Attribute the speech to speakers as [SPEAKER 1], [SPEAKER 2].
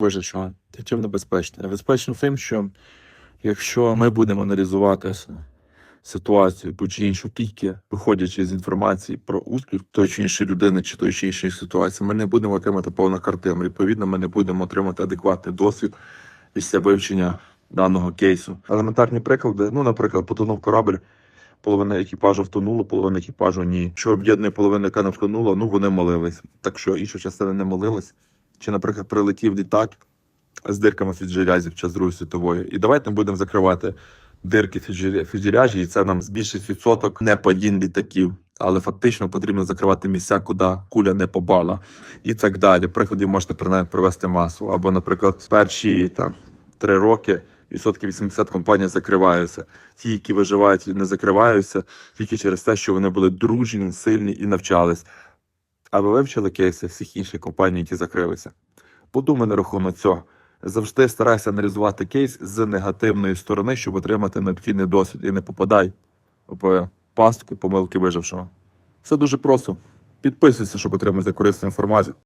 [SPEAKER 1] вижившого. Та чим небезпечно? Небезпечно тим, що якщо ми будемо аналізувати ситуацію ту чи іншу тільки виходячи з інформації про успіх тої чи іншої людини чи тої чи іншої ситуації, ми не будемо отримати повну картину. Відповідно, ми не будемо отримати адекватний досвід після вивчення даного кейсу. Елементарні приклади, ну, наприклад, потонув корабль. Половина екіпажу втонула, половина екіпажу ні. Що об'єднує половина, яка не втонула, ну вони молились. Так що інша частина не молилась. Чи, наприклад, прилетів літак з дирками фюзеляжів час Другої світової. І давайте будемо закривати дирки фюзеля- і це нам збільшить відсоток не падінь літаків. Але фактично потрібно закривати місця, куди куля не побала, і так далі. Прикладів можете принаймні привести масу. Або, наприклад, перші там три роки відсотки 80 компаній закриваються. Ті, які виживають, не закриваються тільки через те, що вони були дружні, сильні і навчались. А ви вивчили кейси всіх інших компаній, які закрилися. Подумай на рахунок цього. Завжди старайся аналізувати кейс з негативної сторони, щоб отримати необхідний досвід і не попадай в пастку помилки вижившого. Все дуже просто. Підписуйся, щоб отримати корисну інформацію.